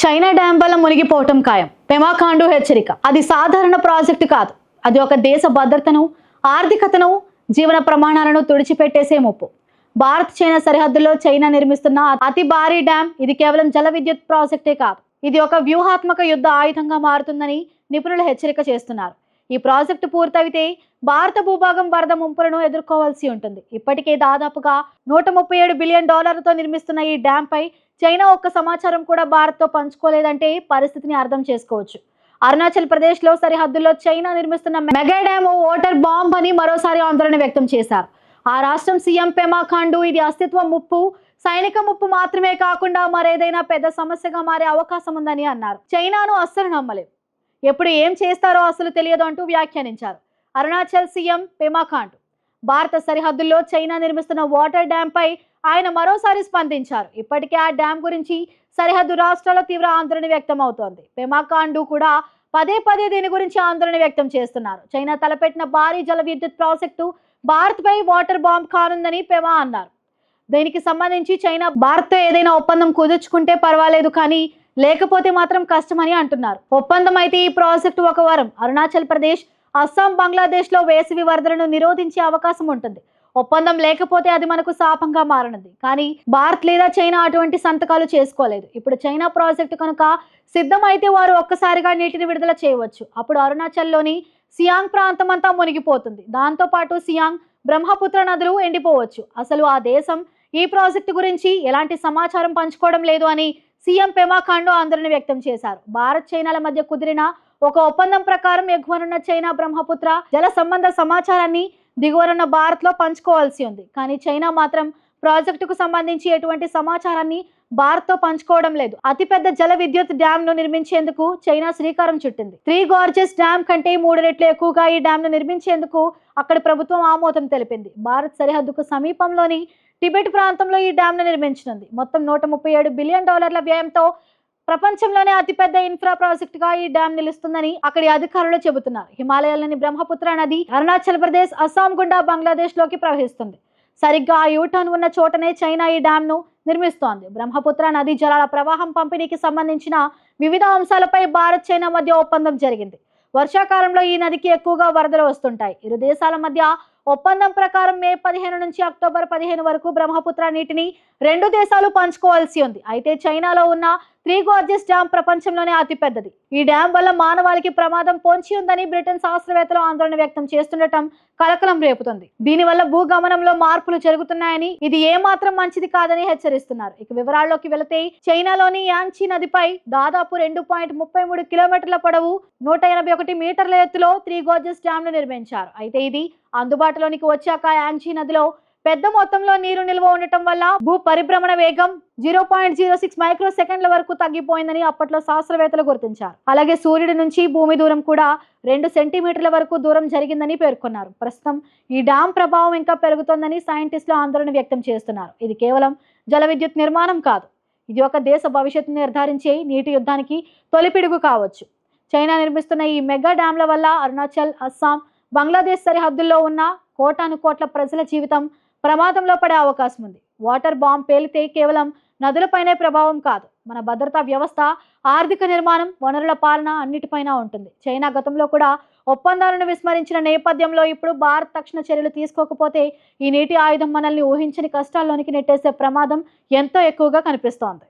China dam వల్ల మునిగిపోవటం ఖాయం. పెమాకాండు హెచ్చరిక. అది సాధారణ ప్రాజెక్టు కాదు. అది ఒక దేశ భద్రతను ఆర్థికతను జీవన ప్రమాణాలను తుడిచిపెట్టేసే ముప్పు. భారత్ చైనా సరిహద్దుల్లో చైనా నిర్మిస్తున్న అతి భారీ డ్యాం ఇది కేవలం జల విద్యుత్ ప్రాజెక్టే కాదు. ఇది ఒక వ్యూహాత్మక యుద్ధ ఆయుధంగా మారుతుందని నిపుణులు హెచ్చరిక చేస్తున్నారు. ఈ ప్రాజెక్టు పూర్తయితే భారత భూభాగం వరద ముంపులను ఎదుర్కోవాల్సి ఉంటుంది. ఇప్పటికే దాదాపుగా నూట ముప్పై ఏడు బిలియన్ డాలర్లతో నిర్మిస్తున్న ఈ డ్యాంపై చైనా ఒక్క సమాచారం కూడా భారత్తో పంచుకోలేదంటే పరిస్థితిని అర్థం చేసుకోవచ్చు. అరుణాచల్ ప్రదేశ్లో సరిహద్దుల్లో చైనా నిర్మిస్తున్న మెగా డ్యామ్ వాటర్ బాంబ్ అని మరోసారి ఆందోళన వ్యక్తం చేశారు. ఆ రాష్ట్రం సీఎం పెమా ఖాండు ఇది అస్తిత్వం ముప్పు సైనిక ముప్పు మాత్రమే కాకుండా మరేదైనా పెద్ద సమస్యగా మారే అవకాశం ఉందని అన్నారు. చైనాను అస్సలు నమ్మలేదు ఎప్పుడు ఏం చేస్తారో అసలు తెలియదు అంటూ వ్యాఖ్యానించారు. అరుణాచల్ సీఎం పెమాఖాండ్ భారత సరిహద్దుల్లో చైనా నిర్మిస్తున్న వాటర్ డ్యామ్ పై ఆయన మరోసారి స్పందించారు. ఇప్పటికే ఆ డ్యాం గురించి సరిహద్దు రాష్ట్రాల్లో తీవ్ర ఆందోళన వ్యక్తం అవుతోంది పెమాకాండు కూడా పదే పదే దీని గురించి ఆందోళన వ్యక్తం చేస్తున్నారు. చైనా తలపెట్టిన భారీ జల విద్యుత్ ప్రాజెక్టు భారత్పై వాటర్ బాంబ్ కానుందని పెమా అన్నారు. దీనికి సంబంధించి చైనా భారత్తో ఏదైనా ఒప్పందం కుదుర్చుకుంటే పర్వాలేదు కానీ లేకపోతే మాత్రం కష్టమని అంటున్నారు. ఒప్పందం అయితే ఈ ప్రాజెక్టు ఒక వారం. అరుణాచల్ ప్రదేశ్ అస్సాం బంగ్లాదేశ్లో వేసవి వరదలను నిరోధించే అవకాశం ఉంటుంది. ఒప్పందం లేకపోతే అది మనకు శాపంగా మారనుంది. కానీ భారత్ లేదా చైనా అటువంటి సంతకాలు చేసుకోలేదు. ఇప్పుడు చైనా ప్రాజెక్టు కనుక సిద్ధమైతే వారు ఒక్కసారిగా నీటిని విడుదల చేయవచ్చు. అప్పుడు అరుణాచల్లోని సియాంగ్ ప్రాంతం అంతా మునిగిపోతుంది దాంతోపాటు సియాంగ్ బ్రహ్మపుత్ర నదులు ఎండిపోవచ్చు. అసలు ఆ దేశం ఈ ప్రాజెక్టు గురించి ఎలాంటి సమాచారం పంచుకోవడం లేదు అని సీఎం పెమా ఖాండో ఆందోళన వ్యక్తం చేశారు. భారత్ చైనాల మధ్య కుదిరిన ఒక ఒప్పందం ప్రకారం ఎగువనున్న చైనా బ్రహ్మపుత్ర జల సంబంధ సమాచారాన్ని దిగువనున్న భారత్లో పంచుకోవాల్సి ఉంది. కానీ చైనా మాత్రం ప్రాజెక్టుకు సంబంధించి ఎటువంటి సమాచారాన్ని భారత్తో పంచుకోవడం లేదు. అతిపెద్ద జల విద్యుత్ డ్యామ్ను నిర్మించేందుకు చైనా శ్రీకారం చుట్టింది. త్రీ గార్జెస్ డ్యామ్ కంటే మూడు రెట్లు ఎక్కువగా ఈ డ్యామ్ను నిర్మించేందుకు అక్కడ ప్రభుత్వం ఆమోదం తెలిపింది. భారత్ సరిహద్దుకు సమీపంలోని టిబెట్ ప్రాంతంలో ఈ డ్యామ్ను నిర్మించనుంది. మొత్తం నూట ముప్పై ఏడు బిలియన్ డాలర్ల వ్యయంతో ప్రపంచంలోనే అతిపెద్ద ఇన్ఫ్రా ప్రాజెక్టుగా ఈ డ్యామ్ నిలుస్తుందని అక్కడి అధికారులు చెబుతున్నారు. హిమాలయాల్లోని బ్రహ్మపుత్ర నది అరుణాచల్ ప్రదేశ్ అస్సాం గుండా బంగ్లాదేశ్లోకి ప్రవహిస్తుంది. సరిగ్గా ఆ యూటర్న్ ఉన్న చోటనే చైనా ఈ డ్యామ్ను నిర్మిస్తోంది. బ్రహ్మపుత్ర నదీ జలాల ప్రవాహం పంపిణీకి సంబంధించిన వివిధ అంశాలపై భారత్ చైనా మధ్య ఒప్పందం జరిగింది. వర్షాకాలంలో ఈ నదికి ఎక్కువగా వరదలు వస్తుంటాయి. ఇరు దేశాల మధ్య ఒప్పందం ప్రకారం మే పదిహేను నుంచి అక్టోబర్ పదిహేను వరకు బ్రహ్మపుత్ర నీటిని రెండు దేశాలు పంచుకోవాల్సి ఉంది. అయితే చైనాలో ఉన్న త్రీ గార్జెస్ డ్యామ్ ప్రపంచంలోనే అతిపెద్దది. ఈ డ్యామ్ వల్ల మానవాళికి ప్రమాదం పొంచి ఉందని బ్రిటన్ శాస్త్రవేత్తలు ఆందోళన వ్యక్తం చేస్తుండటం కలకలం రేపుతుంది. దీనివల్ల భూగమనంలో మార్పులు జరుగుతున్నాయని ఇది ఏమాత్రం మంచిది కాదని హెచ్చరిస్తున్నారు. ఇక వివరాల్లోకి వెళితే చైనాలోని యాంచి నదిపై దాదాపు రెండు పాయింట్ ముప్పై మూడు కిలోమీటర్ల పొడవు నూట ఎనభై ఒకటి మీటర్ల ఎత్తులో త్రీ గోర్జెస్ డ్యామ్ను నిర్మించారు. అయితే ఇది అందుబాటులోనికి వచ్చాక యాంచి నదిలో పెద్ద మొత్తంలో నీరు నిల్వ ఉండటం వల్ల భూ పరిభ్రమణ వేగం zero point zero six micro సెకండ్ల వరకు తగ్గిపోయిందని అప్పట్లో శాస్త్రవేత్తలు గుర్తించారు. అలాగే సూర్యుడి నుంచి భూమి దూరం కూడా రెండు సెంటీమీటర్ల వరకు దూరం జరిగిందని పేర్కొన్నారు. ప్రస్తుతం ఈ డ్యామ్ ప్రభావం ఇంకా పెరుగుతోందని సైంటిస్టులు ఆందోళన వ్యక్తం చేస్తున్నారు. ఇది కేవలం జల విద్యుత్ నిర్మాణం కాదు. ఇది ఒక దేశ భవిష్యత్తు నిర్ధారించే నీటి యుద్ధానికి తొలిపిడుగు కావచ్చు. చైనా నిర్మిస్తున్న ఈ మెగా డ్యాంల వల్ల అరుణాచల్ అస్సాం బంగ్లాదేశ్ సరిహద్దుల్లో ఉన్న కోటాను కోట్ల ప్రజల జీవితం ప్రమాదంలో పడే అవకాశం ఉంది. వాటర్ బాంబ్ పేలితే కేవలం నదులపైనే ప్రభావం కాదు. మన భద్రతా వ్యవస్థ ఆర్థిక నిర్మాణం వనరుల పాలన అన్నిటిపైన ఉంటుంది. చైనా గతంలో కూడా ఒప్పందాలను విస్మరించిన నేపథ్యంలో ఇప్పుడు భారత్ తక్షణ చర్యలు తీసుకోకపోతే ఈ నీటి ఆయుధం మనల్ని ఊహించని కష్టాల్లోనికి నెట్టేసే ప్రమాదం ఎంతో ఎక్కువగా కనిపిస్తోంది.